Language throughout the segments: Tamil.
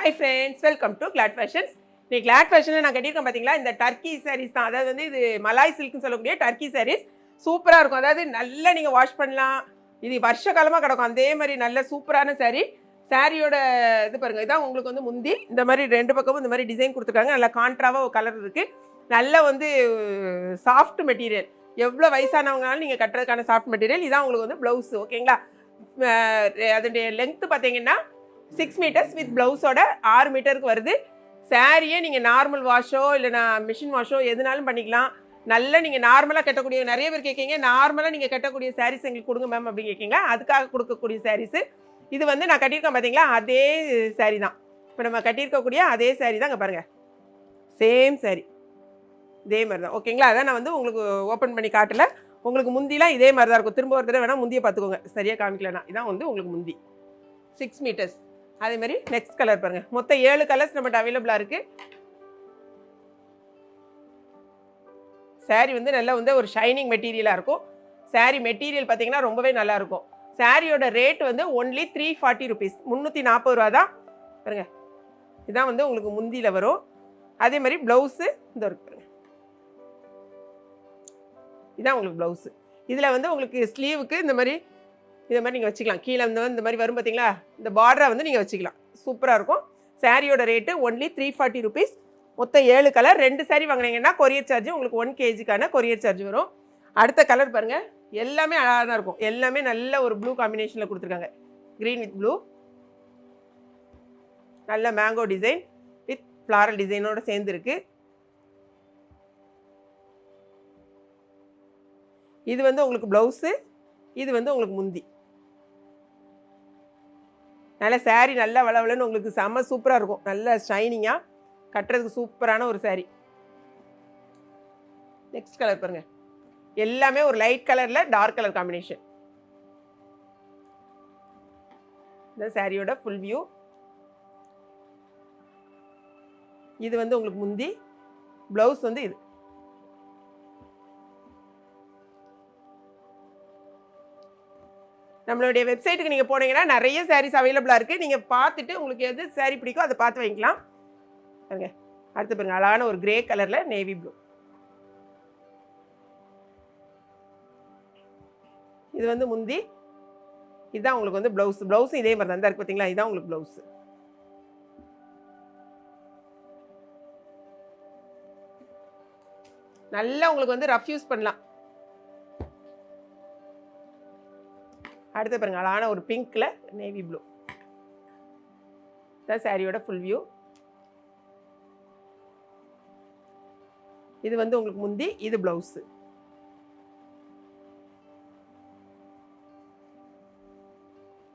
Hi friends welcome to glad fashions நீ கிளாட் ஃபேஷனில் நான் கட்டியிருக்கேன் பார்த்தீங்களா இந்த டர்க்கி சாரீஸ் தான். அதாவது வந்து இது மலாய் சில்க்னு சொல்லக்கூடிய டர்க்கி சாரீஸ் சூப்பராக இருக்கும். அதாவது நல்லா நீங்கள் வாஷ் பண்ணலாம். இது வருஷ காலமாக கிடக்கும். அதே மாதிரி நல்ல சூப்பரான சாரீ சாரியோட இது பாருங்கள் இதான் உங்களுக்கு வந்து முந்தி. இந்த மாதிரி ரெண்டு பக்கமும் இந்த மாதிரி டிசைன் கொடுத்துருக்காங்க. நல்லா கான்ட்ராவாக கலர் இருக்குது நல்ல வந்து சாஃப்ட் மெட்டீரியல் எவ்வளோ வயசானவங்கனாலும் நீங்கள் கட்டுறதுக்கான சாஃப்ட் மெட்டீரியல் இதான் உங்களுக்கு வந்து ப்ளவுஸ் ஓகேங்களா அதனுடைய லென்த்து பார்த்தீங்கன்னா சிக்ஸ் மீட்டர்ஸ் வித் ப்ளவுஸோட ஆறு மீட்டருக்கு வருது. சாரியே நீங்கள் நார்மல் வாஷோ இல்லைனா மிஷின் வாஷோ எதுனாலும் பண்ணிக்கலாம். நல்ல நீங்கள் நார்மலாக கட்டக்கூடிய நிறைய பேர் கேட்கீங்க நார்மலாக நீங்கள் கட்டக்கூடிய சாரீஸ் எங்களுக்கு கொடுங்க மேம் அப்படின்னு கேட்கீங்க அதுக்காக கொடுக்கக்கூடிய சாரீஸு இது வந்து நான் கட்டியிருக்கேன் பார்த்தீங்களா அதே saree தான். இப்போ நம்ம கட்டியிருக்கக்கூடிய அதே saree தான் இங்கே பாருங்கள் சேம் saree. இதே மாதிரி தான். ஓகேங்களா அதான் நான் வந்து உங்களுக்கு ஓப்பன் பண்ணி காட்டல. உங்களுக்கு முந்திலாம் இதே மாதிரி தான் இருக்கும். திரும்ப ஒரு தடவை வேணால் முந்தியை பார்த்துக்கோங்க. சரியாக காமிக்கலனா. இதான் வந்து உங்களுக்கு முந்தி. சிக்ஸ் மீட்டர்ஸ் அதே மாதிரி நெக்ஸ்ட் கலர் பாருங்கள் மொத்தம் ஏழு கலர்ஸ் நம்மகிட்ட அவைலபிளாக இருக்குது saree வந்து நல்லா வந்து ஒரு ஷைனிங் மெட்டீரியலாக இருக்கும். Saree மெட்டீரியல் பார்த்தீங்கன்னா ரொம்பவே நல்லா இருக்கும். சாரியோட ரேட் வந்து ஒன்லி த்ரீ ஃபார்ட்டி ருபீஸ் முந்நூற்றி நாற்பது ரூபா தான் பாருங்க. இதான் வந்து உங்களுக்கு முந்தியில் வரும். அதே மாதிரி ப்ளவுஸு இந்த இருக்கு பாருங்க. இதான் உங்களுக்கு ப்ளவுஸு இதில் வந்து உங்களுக்கு ஸ்லீவுக்கு இந்த மாதிரி இதை மாதிரி நீங்கள் வச்சுக்கலாம். கீழே வந்து இந்த மாதிரி வரும் பார்த்தீங்களா இந்த பார்டரை வந்து நீங்கள் வச்சுக்கலாம். சூப்பராக இருக்கும். சாரியோட rate only three forty rupees மொத்தம் ஏழு கலர் ரெண்டு சாரி வாங்கினீங்கன்னா கொரியர் சார்ஜ் உங்களுக்கு ஒன் கேஜிக்கான கொரியர் சார்ஜ் வரும். அடுத்த கலர் பாருங்கள் எல்லாமே அழகாக தான் இருக்கும். எல்லாமே நல்ல ஒரு ப்ளூ காம்பினேஷனில் கொடுத்துருக்காங்க. க்ரீன் வித் ப்ளூ நல்ல மேங்கோ டிசைன் வித் ஃப்ளாரல் டிசைனோடு சேர்ந்துருக்கு. இது வந்து உங்களுக்கு ப்ளவுஸு இது வந்து உங்களுக்கு முந்தி. நல்ல சேரீ நல்லா வளவலன்னு உங்களுக்கு செம்ம சூப்பராக இருக்கும். நல்ல ஷைனிங்காக கட்டுறதுக்கு சூப்பரான ஒரு சாரீ நெக்ஸ்ட் கலர் பாருங்க. எல்லாமே ஒரு லைட் கலரில் டார்க் கலர் காம்பினேஷன் இந்த சாரியோட ஃபுல் வியூ இது வந்து உங்களுக்கு முந்தி ப்ளவுஸ் வந்து இது. நம்மளுடைய வெப்சைட்டுக்கு நீங்கள் போனீங்கன்னா நிறைய சாரீஸ் அவைலபிளாக இருக்குது நீங்கள் பார்த்துட்டு உங்களுக்கு எது சாரீ பிடிக்கோ அதை பார்த்து வாங்கிக்கலாம். பாருங்க. அடுத்து பாருங்க அழகான ஒரு கிரே கலரில் நேவி ப்ளூ இது வந்து முந்தி இதுதான் உங்களுக்கு வந்து ப்ளவுஸ் ப்ளவுஸும் இதே மாதிரி தான். இருக்குது பார்த்தீங்களா இதுதான் உங்களுக்கு ப்ளவுஸ் நல்லா உங்களுக்கு வந்து ரஃப் யூஸ் பண்ணலாம். அடுத்து பாருங்க அழகான ஒரு பிங்க்கில் நேவி ப்ளூ தான் சாரியோட ஃபுல் வியூ இது வந்து உங்களுக்கு முந்தி இது ப்ளவுஸு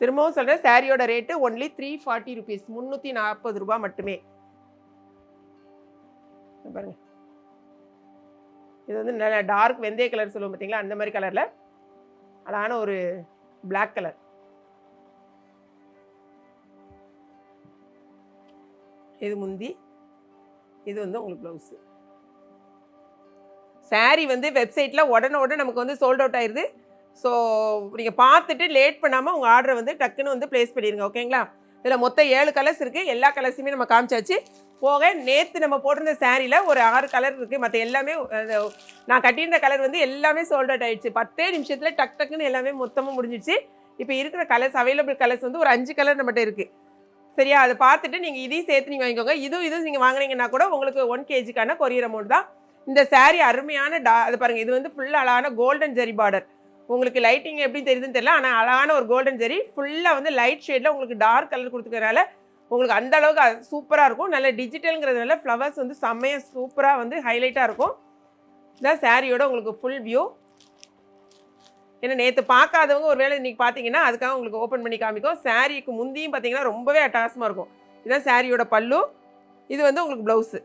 திரும்பவும் சொல்கிறேன் சாரியோட rate only three forty rupees முந்நூற்றி நாற்பது ரூபாய் மட்டுமே. பாருங்கள் பாருங்க. இது வந்து நல்ல டார்க் வெந்தய கலர் சொல்லுவோம் பார்த்தீங்களா அந்த மாதிரி கலரில் அழகான ஒரு பிளாக் கலர் இது முந்தி இது வந்து உங்களுக்கு ப்ளவுஸு saree வந்து வெப்சைட்டில் உடனே உடனே நமக்கு வந்து சோல்ட் அவுட் ஆயிடுது ஸோ நீங்கள் பார்த்துட்டு லேட் பண்ணாமல் உங்கள் ஆர்டரை வந்து டக்குன்னு வந்து ப்ளேஸ் பண்ணிடுங்க ஓகேங்களா இதில் மொத்தம் ஏழு கலர்ஸ் இருக்குது எல்லா கலர்ஸுமே நம்ம காமிச்சாச்சு. போக நேற்று நம்ம போட்டிருந்த சாரியில் ஒரு ஆறு கலர் இருக்குது மற்ற எல்லாமே நான் கட்டியிருந்த கலர் வந்து எல்லாமே சோல்ட் அவுட் ஆகிடுச்சு பத்தே நிமிஷத்தில் டக் டக்குன்னு எல்லாமே மொத்தமாக முடிஞ்சிச்சு இப்போ இருக்கிற கலர்ஸ் அவைலபிள் கலர்ஸ் வந்து ஒரு அஞ்சு கலர் நம்மகிட்ட இருக்குது சரியா? அதை பார்த்துட்டு நீங்கள் இதையும் சேர்த்து நீங்கள் வாங்கிக்கோங்க. இதுவும் இதுவும் நீங்கள் வாங்குனீங்கன்னா கூட உங்களுக்கு ஒன் கேஜிக்கான கொரியர் அமௌண்ட் தான். இந்த saree அருமையான டா அது பாருங்கள் இது வந்து ஃபுல் அழகான கோல்டன் ஜெரி பார்டர் உங்களுக்கு லைட்டிங் எப்படி தெரியுதுன்னு தெரியல. ஆனால் அழகான ஒரு கோல்டன் ஜெரி ஃபுல்லாக வந்து லைட் ஷேடில் உங்களுக்கு டார்க் கலர் கொடுத்துக்கறனால உங்களுக்கு அந்த அளவுக்கு சூப்பராக இருக்கும். நல்ல டிஜிட்டலுங்கிறதுனால ஃப்ளவர்ஸ் வந்து செம்மையாக சூப்பராக வந்து ஹைலைட்டாக இருக்கும். இதான் சாரியோட உங்களுக்கு ஃபுல் வியூ ஏன்னா நேற்று பார்க்காதவங்க ஒரு வேளை இன்றைக்கி பார்த்தீங்கன்னா அதுக்காக உங்களுக்கு ஓப்பன் பண்ணி காமிக்கும். சாரிக்கு முந்தியும் பார்த்தீங்கன்னா ரொம்பவே அட்டகாசமாக இருக்கும். இதுதான் சாரியோட பல்லு. இது வந்து உங்களுக்கு ப்ளவுஸு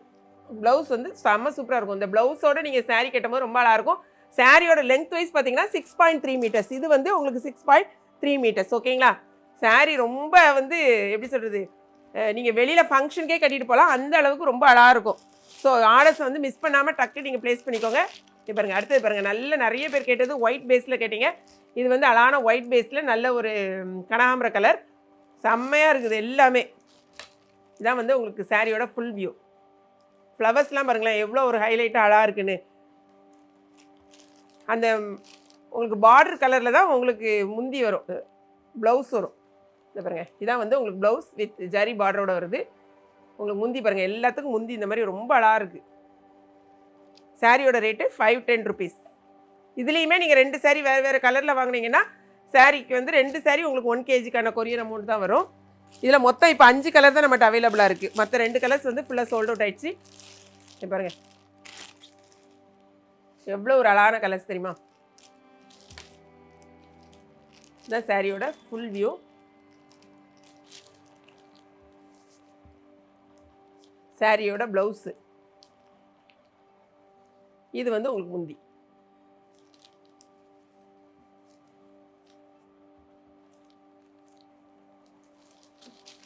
ப்ளவுஸ் வந்து செம்ம சூப்பராக இருக்கும். இந்த ப்ளவுஸோட நீங்கள் saree கட்டும்போது ரொம்ப அழகாக இருக்கும். சாரியோட லென்த் வைஸ் பார்த்தீங்கன்னா சிக்ஸ் பாயிண்ட் த்ரீ மீட்டர்ஸ் இது வந்து உங்களுக்கு சிக்ஸ் பாயிண்ட் த்ரீ மீட்டர்ஸ் ஓகேங்களா சாரி ரொம்ப வந்து எப்படி சொல்கிறது நீங்கள் வெளியில் ஃபங்க்ஷனுக்கே கட்டிட்டு போகலாம். அந்த அளவுக்கு ரொம்ப அழகாக இருக்கும். ஸோ ஆர்டர்ஸ் வந்து மிஸ் பண்ணாமல் டக்கு நீங்கள் ப்ளேஸ் பண்ணிக்கோங்க. இப்போ பாருங்கள் அடுத்தது பாருங்கள் நல்ல நிறைய பேர் கேட்டது ஒயிட் பேஸில் கேட்டீங்க. இது வந்து அழகான ஒயிட் பேஸில் நல்ல ஒரு கனகாம்பர கலர் செம்மையாக இருக்குது எல்லாமே. இதான் வந்து உங்களுக்கு சாரியோட ஃபுல் வியூ ஃப்ளவர்ஸ்லாம் பாருங்களேன் எவ்வளோ ஒரு ஹைலைட்டாக அழகாக இருக்குன்னு. அந்த உங்களுக்கு பார்டர் கலரில் தான் உங்களுக்கு முந்தி வரும். ப்ளவுஸ் வரும். இந்த பாருங்கள் இதான் வந்து உங்களுக்கு ப்ளவுஸ் வித் ஜரி பார்டரோட வருது. உங்களுக்கு முந்தி பாருங்கள் எல்லாத்துக்கும் முந்தி இந்த மாதிரி ரொம்ப அழகாக இருக்குது சாரியோட ரேட்டு ஃபைவ் டென் ருபீஸ் இதுலேயுமே நீங்கள் ரெண்டு saree வேறு வேறு கலரில் வாங்குனீங்கன்னா சாரிக்கு வந்து ரெண்டு saree உங்களுக்கு ஒன் கேஜிக்கான கொரியர் அமௌண்ட் தான் வரும். இதில் மொத்தம் இப்போ அஞ்சு கலர் தான் நம்மகிட்ட அவைலபிளாக இருக்குது மற்ற ரெண்டு கலர்ஸ் வந்து ஃபுல்லாக சோல்ட் அவுட் ஆயிடுச்சு. பாருங்கள் எவ்வளோ ஒரு அழகான கலர்ஸ் தெரியுமா? இந்த சாரியோட ஃபுல் வியூ சாரியோட ப்ளவுஸு இது வந்து உங்களுக்கு முந்தி.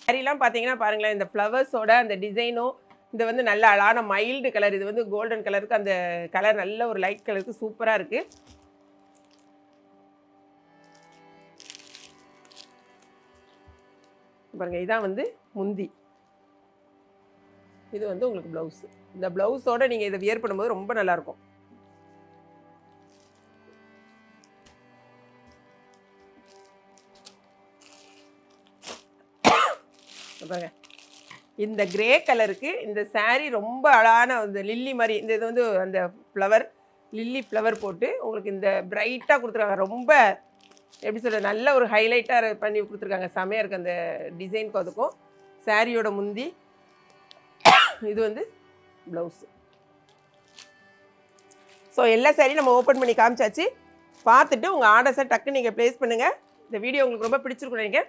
சாரிலாம் பார்த்தீங்கன்னா பாருங்களேன் இந்த ஃப்ளவர்ஸோட அந்த டிசைனும் இது வந்து நல்ல அழகான மைல்டு கலர். இது வந்து கோல்டன் கலருக்கு அந்த கலர் நல்ல ஒரு லைட் கலருக்கு சூப்பராக இருக்குது பாருங்க இதான் வந்து முந்தி. இது வந்து உங்களுக்கு ப்ளவுஸ் இந்த ப்ளவுஸோட நீங்கள் இதை வியர் பண்ணும்போது ரொம்ப நல்லாயிருக்கும். பாருங்க. இந்த கிரே கலருக்கு இந்த சாரீ ரொம்ப அழகான அந்த லில்லி மாதிரி இந்த இது வந்து அந்த ஃப்ளவர் லில்லி ஃப்ளவர் போட்டு உங்களுக்கு இந்த பிரைட்டாக கொடுத்துருக்காங்க. ரொம்ப எப்படி சொல்ற நல்ல ஒரு ஹைலைட்டாக பண்ணி கொடுத்துருக்காங்க. செமையாக இருக்குது அந்த டிசைனுக்கும் அதுக்கும். சாரியோட முந்தி இது வந்து ப்ளவுஸு ஸோ எல்லா சாரியும் நம்ம ஓப்பன் பண்ணி காமிச்சாச்சு. பார்த்துட்டு உங்கள் ஆர்டர்ஸை டக்குன்னு நீங்கள் ப்ளேஸ் பண்ணுங்கள் இந்த வீடியோ உங்களுக்கு ரொம்ப பிடிச்சிருக்கும் நினைக்கிறேன்.